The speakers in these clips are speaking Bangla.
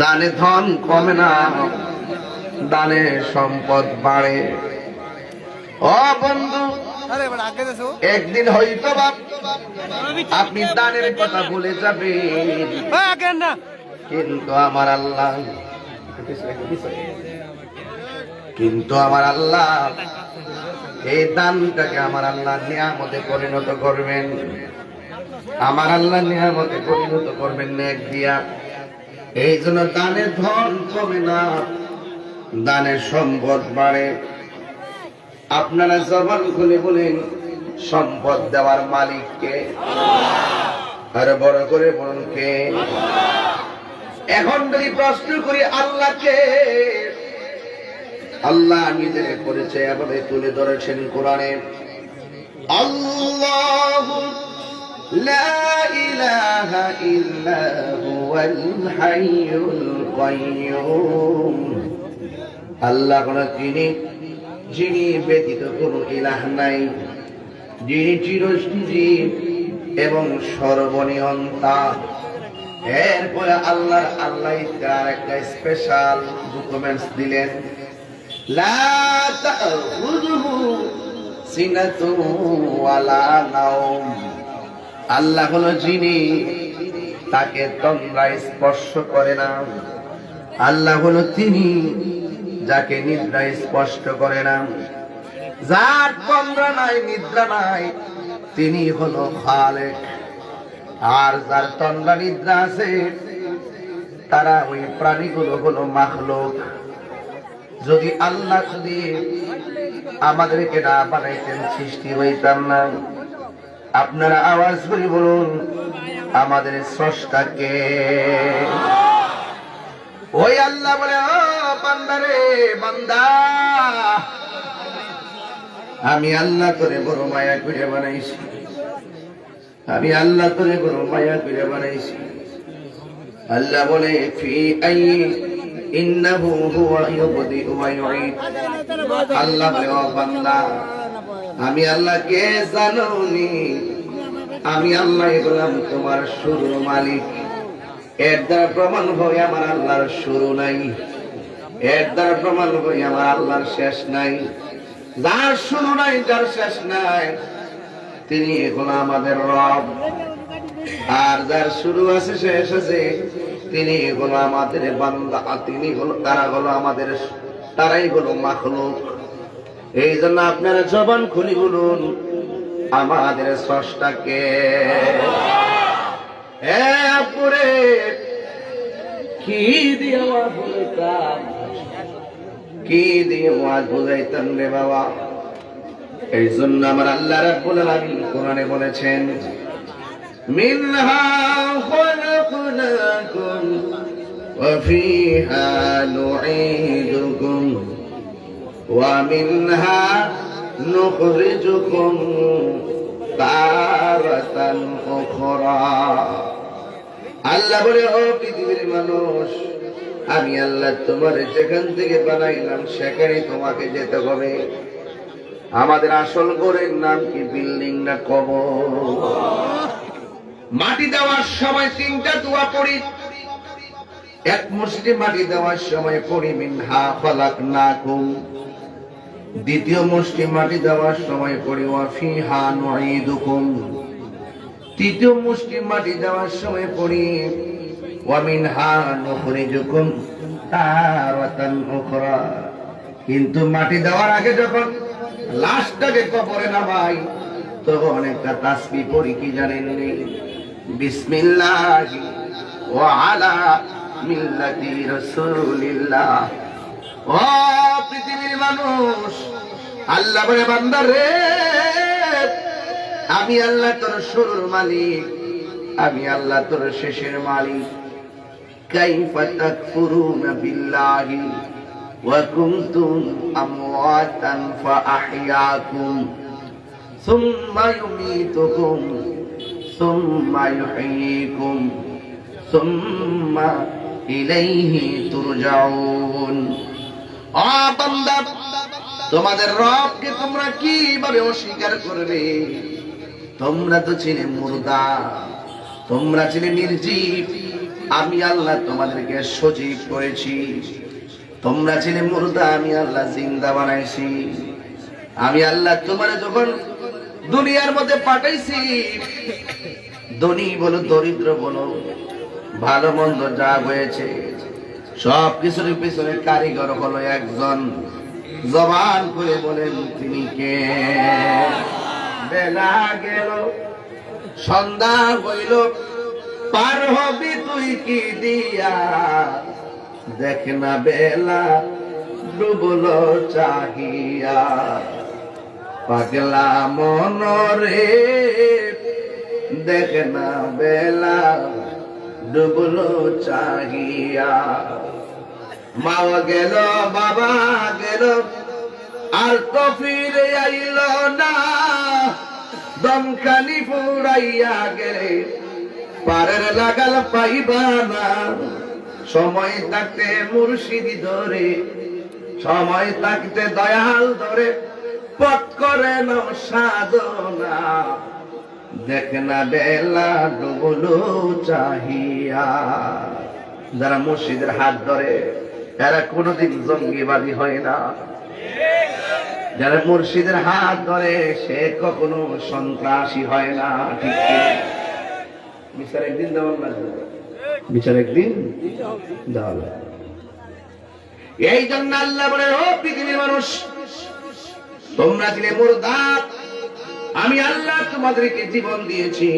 দানে ধন কমে না দানে সম্পদ বাড়ে। ও বন্ধু একদিন হয়তো আপনি দানের কথা ভুলে যাবেন হ্যাঁ কিন্তু আমার আল্লাহ কিন্তু আমার আল্লাহ এই দানটাকে আমার আল্লাহ নিয়ামতে পরিণত করবেন। আমার আল্লাহ নিয়ামতে পরিণত করবেন এক দিয়া। এই জন্য দানের ধন কমে না, দানের সম্পদ বাড়ে। আপনারা জবান খুলে বলেন, সম্পদ দেওয়ার মালিককে আর বড় করে বলুন কে? এখন যদি প্রশ্ন করি আল্লাহকে আল্লাহ নিজের করেছে এভাবে তুলে ধরেছেন কোরআনে। আল্লাহ লা ইলাহা ইল্লাহু هو الحي القيوم আল্লাহ কোন তিনি যিনি ব্যতীত কোনো ইলাহ নাই যিনি চিরঞ্জীব এবং সর্বনিয়ন্তা এরপরে আল্লাহর আল্লাহ তার একটা স্পেশাল ডকুমেন্টস দিলেন লা তাখুযুহু সিনাতুন ওয়ালা নাওম আল্লাহ হলো যিনি তাকে তন্দ্রা স্পর্শ করে না। আল্লাহ হলো তিনি যাকে নিদ্রা স্পষ্ট করে না। যার তন্দ্রা নাই, নিদ্রা নাই, তিনি হলো খালেক। আর যার তন্দ্রা, নিদ্রা আছে, তারা ওই প্রাণীগুলো হলো মাখলোক। যদি আল্লাহ যদি আমাদেরকে না বানাইতেন, সৃষ্টি হইতাম না। আপনারা আওয়াজ করে বলুন আমাদের স্রষ্টাকে। ওই আল্লাহ বলে বান্দারে বান্দা আমি আল্লাহ করে বড় মায়া করে বানাইছি। আমি আল্লাহ করে বড় মায়া করে বানাইছি। আল্লাহ বলে, ফি আই, ইন্নাহু হুয়া ইউবদি ওয়া ইউঈদ। আল্লাহ বলে বান্দা, আমি আল্লাহকে জানুনি আমি আল্লাহ বললাম, তোমার শুরু মালিক। এর দ্বারা প্রমাণ হয় আমার আল্লাহর শুরু নাই। এর দ্বারা প্রমাণ হয় আমার আল্লাহর শেষ নাই। যার শুরু নাই, যার শেষ নাই, তিনি এখন আমাদের রব। আর যার শুরু আছে শেষ আছে তিনি হলো আমাদের বান্দা, তিনি হলো, তারা হলো আমাদের, তারাই হলো মাখলুক। এই জন্য আপনারা জবান খুলি বলুন আমাদের স্রষ্টাকে। পুরে কি দিয়ে আমার কি দিয়ে আমার ভুলাইতাম রে বাবা? এই জন্য আমার আল্লাহ রাব্বুল আলামিন কোরআনে বলেছেন, মিনহা খলাকনাকুম ওয়া ফিহা নুঈদুকুম ওয়া মিনহা نخرجكم تارة أخرى আল্লাহ বলে ও পৃথিবীর মানুষ আমি আল্লাহ তোমার যেখান থেকে বানাইলাম সেখানে তোমাকে যেতে হবে আমাদের আসল ঘরের নাম কি বিল্ডিং না কবর মাটি দেওয়ার সময় তিনটা দোয়া পড়ি এক মুষ্টি মাটি দেওয়ার সময় পড়ি মিনহা ফালাক নাকুম দ্বিতীয় মুষ্টি মাটি দেওয়ার সময় পড়ি ওয়াফি হা নুঈদুকুম। তৃতীয় মুষ্টি মাটি দেওয়ার সময় পড়ি ওয়ামিন হা নুখরিজুকুম তারাতান উখরা। কিন্তু মাটি দেওয়ার আগে যখন লাশটাকে কবরে নামাই, তখন একটা তাসবি পড়ি, কি জানেন বিসমিল্লাহ ওয়া আলা মিল্লাতি রাসূলিল্লাহ। ও পৃথিবীর মানুষ। আল্লাহ বলে বান্দার রে, আমি আল্লাহ তোর শুরুর মালিক, আমি আল্লাহ তোর শেষের মালিক। কাইফা তাকফুরুনা বিল্লাহি ওয়া কুনতুম আমওয়াতান ফাআহইয়াকুম তুরজাউন। তোমাদের রবকে তোমরা কীভাবে অস্বীকার করবে? তোমরা তো ছিলে মুর্দা, তোমরা ছিলে নির্জীব। আমি আল্লাহ তোমাদেরকে সজীব করেছি। তোমরা ছিলে মুর্দা, আমি আল্লাহ জিন্দা বানাইছি। আমি আল্লাহ তোমার যখন দুনিয়ার মধ্যে পাঠাইছি, ধনী বলো, দরিদ্র বলো, ভালো মন্দ যা হয়েছে সব কিছুর পিছনে কারিগর হলো একজন। জবান করে বলেন, তিনি কে? বেলা গেল, সন্ধ্যা হইল। পার হবি তুই কি দিয়া? দেখ না বেলা, ডুবল চাহিয়া। পাগলা মনরে, দেখ না বেলা ডুবল চাহিয়া। মাও গেল, বাবা গেল, আর তো ফিরে আইল না। দমকানি ফুরাইয়া গেলে পারের লাগাল পাইবা না। সময় থাকতে মুর্শিদি ধরে, সময় থাকতে দয়াল ধরে, পথ করে না সাধনা। দেখ না বেলা ডুবলো চাহিয়া। যারা মুর্শিদের হাত ধরে, এরা কোনোদিন জঙ্গিবাদী হয় না। যারা মুর্শিদের হাত ধরে, সে কখনো সন্ত্রাসী হয় না, ঠিক বিচার একদিন দেওয়ার লাগবে বিচার একদিন দেওয়া লাগবে এই জন্য আল্লাহ বলে, ও পৃথিবীর মানুষ, তোমরা ছিলে মুর্দা আমি আল্লাহ তোমাদেরকে জীবন দিয়েছি।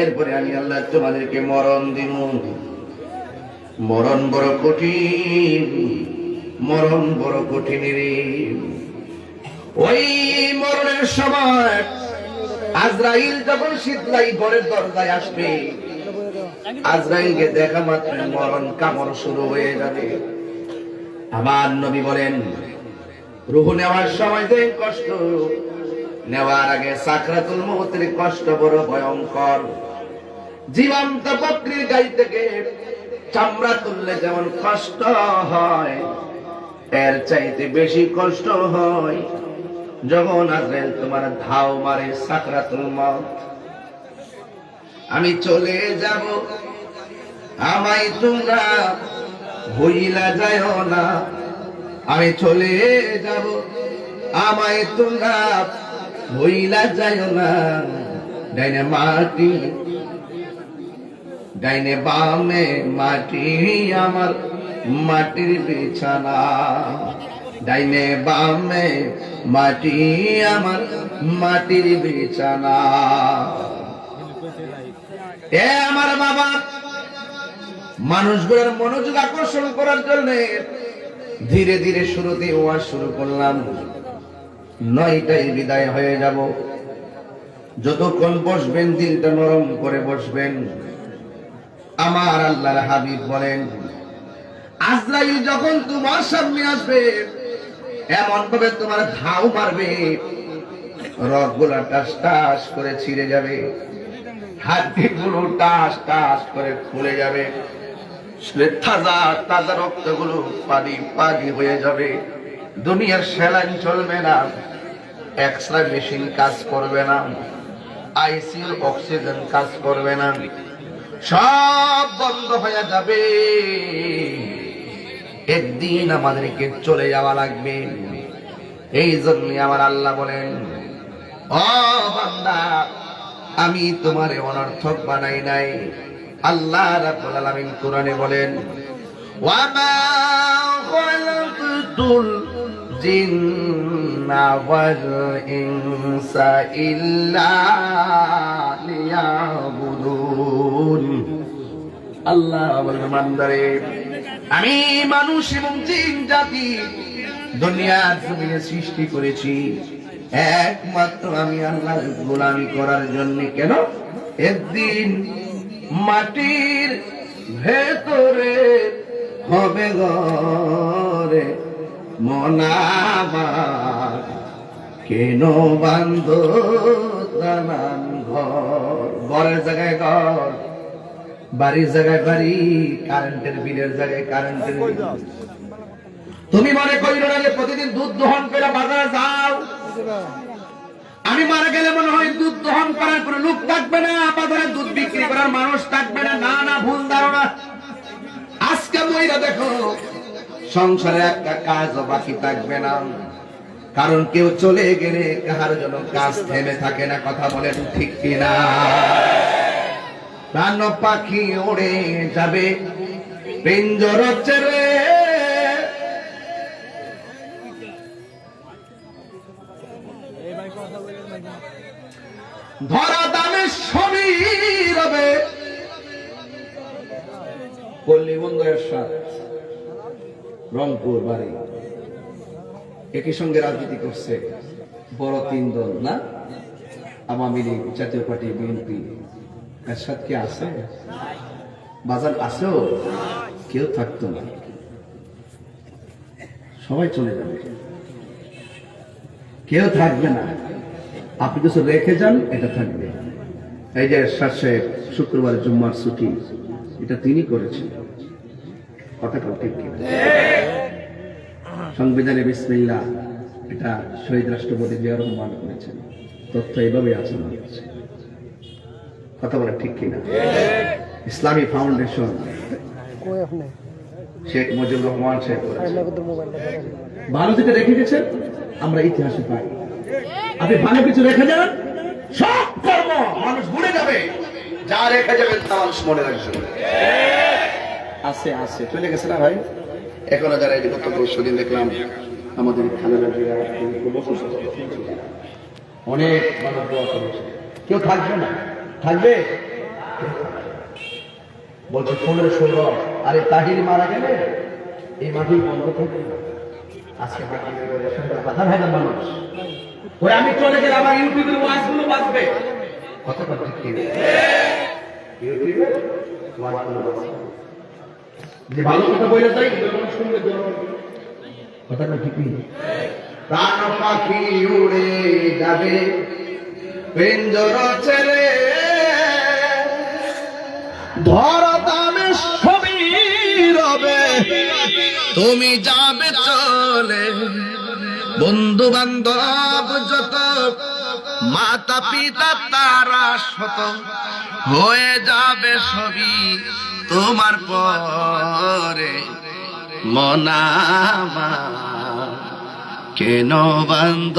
এরপরে আমি আল্লাহ তোমাদেরকে মরণ দিব। মরণ বড় কঠিন, মরণ বড় কঠিন ওই মরণের সময় আজরাইল যখন শীতলাই ঘরের দরজায় আসবে, আজরাইলকে দেখা মাত্র মরণ কামড় শুরু হয়ে যাবে। আমার নবী বলেন, রুহ নেওয়ার সময় যে কষ্ট নেওয়ার আগে সাকরাতুল মৌতের কষ্ট বড় ভয়ঙ্কর। জীবন্ত বকরির গাই থেকে চামড়া তুললে যেমন কষ্ট হয়, এর চাইতে বেশি কষ্ট হয় যখন আজরাইল তোমার ধাও মারে সাকরাতুল মত আমি চলে যাব, আমায় তোমরা ভুইলা যায় না। আমি চলে যাব, আমায় তোমরা ভুইলা যায় না। ডাইনে মাটি, ডাইনে বামে মাটি, আমার মাটির বিছানা। ডাইনে বামে মাটি, আমার মাটির বিছানা। এ আমার বাবা, মানুষগুলোর মনোযোগ আকর্ষণ করার জন্য ধীরে ধীরে শুরুতে ওয়াজ শুরু করলাম। নয়টায় বিদায় হয়ে যাব। যতক্ষণ বসবেন দিলটা নরম করে বসবেন। আমার আল্লাহর হাবিব বলেন, আজরাইল যখন তোমার সামনে আসবে এমন ভাবে তোমার ধাও মারবে। রথগুলা টাস টাস করে ছিঁড়ে যাবে। হাড্ডি গুলো টাস টাস করে খুলে যাবে। তাজা তাজা রক্তগুলো পানি পানি হয়ে যাবে। দুনিয়ার স্যালাইন চলবে না। এক্সরে মেশিন কাজ করবে না আইসিইউ অক্সিজেন কাজ করবে না, সব বন্ধ হয়ে যাবে। একদিন আমাদেরকে চলে যাওয়া লাগবে। এই জন্য আমার আল্লাহ বলেন, ও বান্দা, আমি তোমার অনর্থক বানাই নাই। আল্লাহ রাব্বুল আলামিন কোরআনে বলেন ওয়ামা খালাকতুল ওয়াল ইনসা ইল্লা লিয়াবুদুন আল্লাহ বান্দারে, আমি মানুষ এবং জিন জাতি দুনিয়ার জমিনে সৃষ্টি করেছি। একমাত্র আমি আল্লাহর গোলামি করার জন্য কেন? একদিন মাটির ভেতরে হবে ঘরে মনাবার কেন বান্ধ ঘর? জায়গায় ঘর, বাড়ির জায়গায় বাড়ি কারেন্টের বিলের জায়গায় কারেন্টের তুমি মনে করিল না যে প্রতিদিন দুধ দহন করে বাজারে যাও? আমি মারা গেলে মনে হয় দুধ দহন করার কোনো লোক থাকবে না, বাজারে দুধ বিক্রি করার মানুষ থাকবে না। না না, ভুল ধারণা। আজকে মহিলা দেখো সংসারে একটা কাজ বাকি থাকবে না। কারণ কেউ চলে গেলে কাহার জন্য কাজ থেমে থাকে না, কথা বলে ঠিক কিনা। প্রাণ পাখি ওড়ে যাবে, পিঞ্জর ছেড়ে ধরা দামে সবই রবে। পল্লী বন্দরের সাথ রংপুর বাড়ি। একই সঙ্গে রাজনীতি করছে বড় তিন দল, না? আওয়ামী লীগ, জাতীয় পার্টি, বিএনপি। এর সাথে কি আছে? বাজার আছেও? কেউ থাকতো না। সবাই চলে যাবে। কেউ থাকবে না। আপনি কিছু রেখে যান, এটা থাকবে। এই যে শাসে শুক্রবার জুম্মার ছুটি, এটা তিনি করেছেন। কথাটা ঠিক কিনা? সংবিধানে বিসমিল্লা এটা শহীদ রাষ্ট্রপতি জিয়া রহমান করেছেন। তথ্য এইভাবে আছে আমার কাছে। কথা বলে ঠিক কিনা? ইসলামী ফাউন্ডেশন। শেখ মুজিবুর রহমান শেখ ভালো যেটা রেখে গেছেন? আমরা ইতিহাসে পাই। আপনি ভালো কিছু রেখে যান? সব কর্ম মানুষ ভুলে যাবে। যা রেখে যাবেন তা মানুষ মনে রাখবে। আছে আছে। চলে গেছে না ভাই? এখনও যারা এই গত পরশু দিন দেখলাম আমাদের খালেদা জিয়া অনেক মানুষ দোয়া করেছে। কেউ থাকবে না। থাকবে? বলছে ফোনের ষোলো আরে তাহির মারা গেলে এই মাটি বন্ধ থাকবে আজকে সন্ধ্যা হাজার হাজার মানুষ। ওই আমি চলে গেলে আমার ইউটিউবের ওয়াজগুলো বাঁচবে। কত কথা ঠিক কি? ইউটিউবে? ওয়াজগুলো বাঁচবে। যে ভালো কথা কথাটা ঠিক নেই। প্রাণ পাখি উড়ে যাবে পিঞ্জর ছেড়ে ধর দামে সবই রবে তুমি যাবে চলে। বন্ধু বান্ধব যত মাতা পিতা তারা শত, হয়ে যাবে সবই তোমার পরে মনামা কেন বন্ধ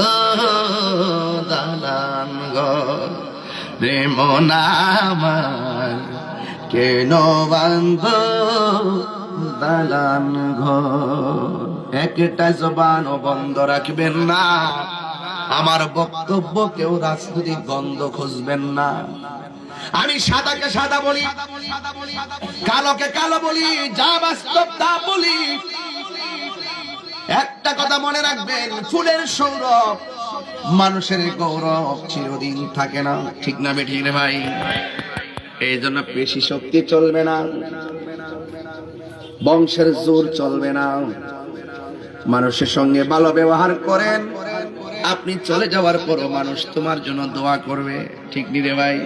দালান গো? রে মনামার কেন বন্ধ দালান ঘর একটা জবান বন্ধ রাখবেন না। আমার বক্তব্য কেউ রাজনৈতিক গন্ধ খুঁজবেন না। আমি সাদাকে সাদা বলি, কালোকে কালো বলি, যা বাস্তব তা বলি। একটা কথা মনে রাখবেন, ফুলের সৌরভ মানুষের গৌরব চিরদিন থাকে না। ঠিক না বেঠিক রে ভাই? এই জন্য পেশি শক্তি চলবে না। বংশের জোর চলবে না। মানুষের সঙ্গে ভালো ব্যবহার করেন। আপনি চলে যাওয়ার পরও মানুষ তোমার জন্য দোয়া করবে। ঠিক নি রে ভাই?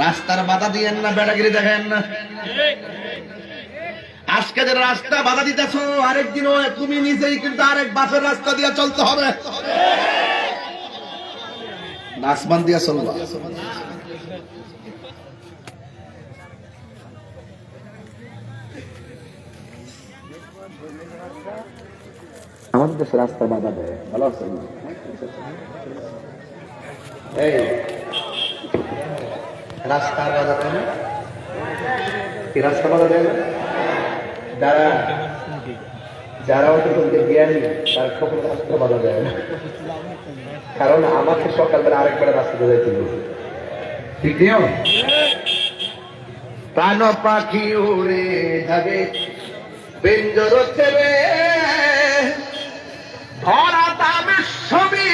রাস্তার বাধা দিয়েন না, বেড়াগিরি দেখেন না। আজকে যে রাস্তা বাধা দিতেছ আরেকদিন তুমি নিজেই কিন্তু আরেক বাসের রাস্তা দিয়ে চলতে হবে। চলবা। আমাদের দেশে রাস্তা বাধা দেয়, ভালো আছে রাস্তা দেয় না। কি রাস্তা দেয় না যারা যারা অতটুকু জ্ঞানী তার কখনো রাস্তা বাধা দেয় না। কারণ আমাকে সকালবেলা আরেকবার রাস্তাতে যাইতে হবে। ঠিক নিয়ম প্রাণ পাখি উড়ে যাবে বেঞ্জর ছেড়ে ধরা দামে সবই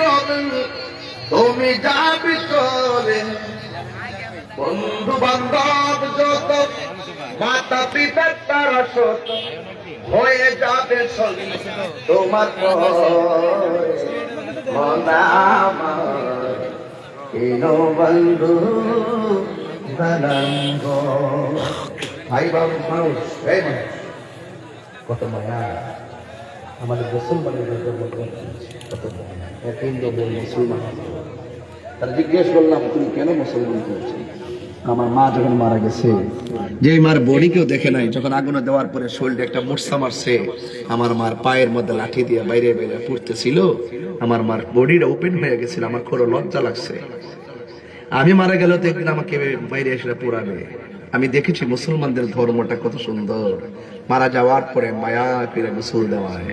রবে তুমি যাবি চলে বন্ধু বান্ধব যত, মাতা পিতা তারা শত হয়ে যাবে ছবি তোমার বন্ধু কত মায়া। আমাদের মুসলমানের মুসলমান। তারা জিজ্ঞেস করলাম, তুমি কেন মুসলমান করেছ আমার মা যখন মারা গেছে যে মার বডি কেউ দেখে নাই, যখন আগুনে দেওয়ার পরে শরীরে একটা মুরসা মারছে, আমার মার পায়ের মধ্যে লাঠি দিয়ে বাইরে বাইরে পড়তেছিল। আমার মার বডিটা ওপেন হয়ে গেছিল, আমার কোনো লজ্জা লাগছে। আমি মারা গেল তো একদিন আমাকে বাইরে এসে পোড়াবে আমি দেখেছি মুসলমানদের ধর্মটা কত সুন্দর। মারা যাওয়ার পরে মায়া করে গোসল দেওয়ায়,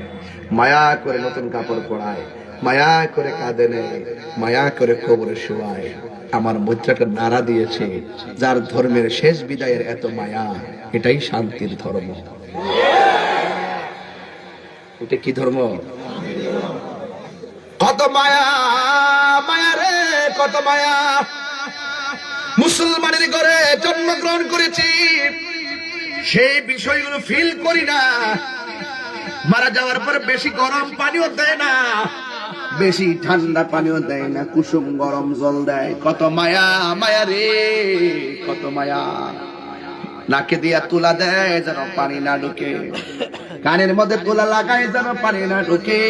মায়া করে নতুন কাপড় পরায়। মায়া করে কাঁদে নেয় মায়া করে কবরে শোয়ায়। আমার মুদ্রাটা নাড়া দিয়েছে, যার ধর্মের শেষ বিদায়ের এত মায়া, এটাই শান্তির ধর্ম। এটা কি ধর্ম? কত মায়া মায়া রে, কত মায়া। মুসলমানের ঘরে জন্মগ্রহণ করেছি, সেই বিষয়গুলো ফিল করি না। মারা যাওয়ার পর বেশি গরম পানিও দেয় না। বেশি ঠান্ডা পানিও দেয় না, কুসুম গরম জল দেয়। কত মায়া মায়া রে, কত মায়া। নাকে দিয়া তুলা দেয় যেন পানি না ঢুকে। কানের মধ্যে তুলা লাগায় যেন পানি না ঢুকে।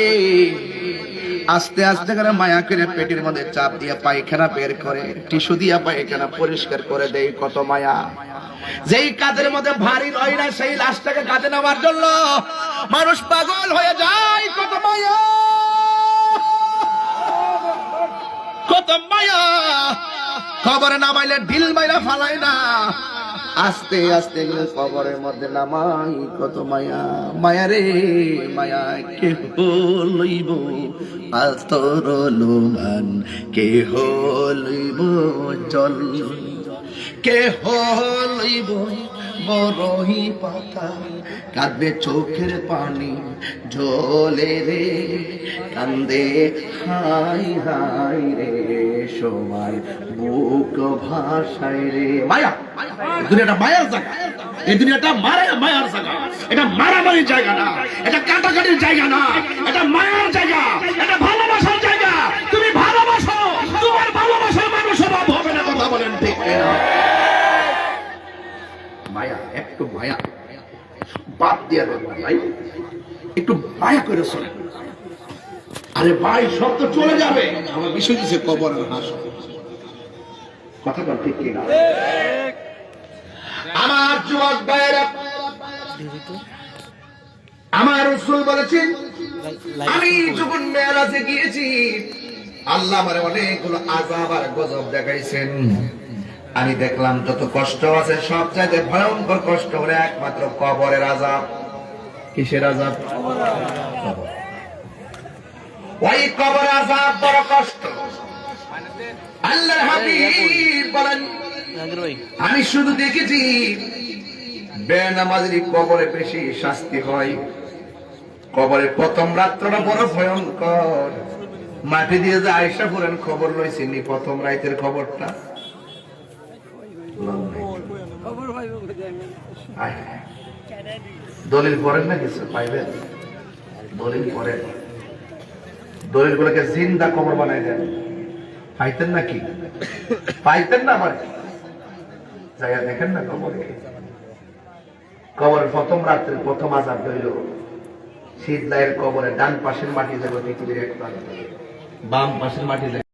আস্তে আস্তে করে মায়া করে পেটের মধ্যে চাপ দিয়ে পায়খানা বের করে, টিস্যু দিয়া পায়খানা পরিষ্কার করে দেয়, কত মায়া। যেই কাজের মধ্যে ভারী রয় না, সেই লাশটাকে কাজে নেওয়ার জন্য মানুষ পাগল হয়ে যায়। নামাইলে ঢিল মাইলা ফালাই না। আস্তে আস্তে কবরের মধ্যে নামাই, কত মায়া মায়া রে, মায়া কে লইব? আস্তর লোমান কে লইব জল? কে লইব বরহি পাতা? কাঁদবে চোখের পানি ঝোলে রে কান্দে হাই হাই রে। সবাই বুক ভাষায় রে। মায়া! দুনিয়াটা মায়ার জায়গা। এই দুনিয়াটা মারা মায়ার জায়গা। এটা মারামারির জায়গা না। এটা কাটাকাটির জায়গা না। এটা মায়ার জায়গা। এটা ভালোবাসার জায়গা। তুমি ভালোবাসো। তোমার ভালোবাসার মানুষ অভাব হবে না, কথা বলেন ঠিক কিনা? মায়া, একটু মায়া। বাদ দিয়ে ভাই। একটু মায়া করে শোনেন আরে ভাই সব তো চলে যাবে। আমার বিষয় দিছে কবরের হাস। কথা বল ঠিক কিনা? আমার যুবক ভাইয়েরা আমার রসুল বলেছেন আমি যখন মেয়ারাজে গিয়েছি আল্লাহ আমার অনেকগুলো আজাব আর গজব দেখাইছেন। আমি দেখলাম যত কষ্ট আছে সব চাইতে ভয়ঙ্কর কষ্ট হলে একমাত্র কবরের আজাব কিসের আজাব কবর। ওই কবর আজাব বড় কষ্ট। আল্লাহর হাবিব বলেন আমি শুধু দেখেছি বেনামাজির কবরে বেশি শাস্তি হয়। কবরে প্রথম রাত্রটা বড় ভয়ঙ্কর। মাটি দিয়ে যে আয়সা পুরান খবর লইছি নি প্রথম রাইতের খবরটা? দলিল পড়েন না কিছু? পাইবেন? দলিল পড়েন। দলিল গুলোকে জিন্দা কবর বানাই দেন। পাইতেন না কি? পাইতেন না আমার। জায়গা দেখেন না কবরে কবরের প্রথম রাত্রে প্রথম আজাব হইল। শীত কবরে ডান পাশের মাটি যাবে পৃথিবীর এক বাম পাশের মাটি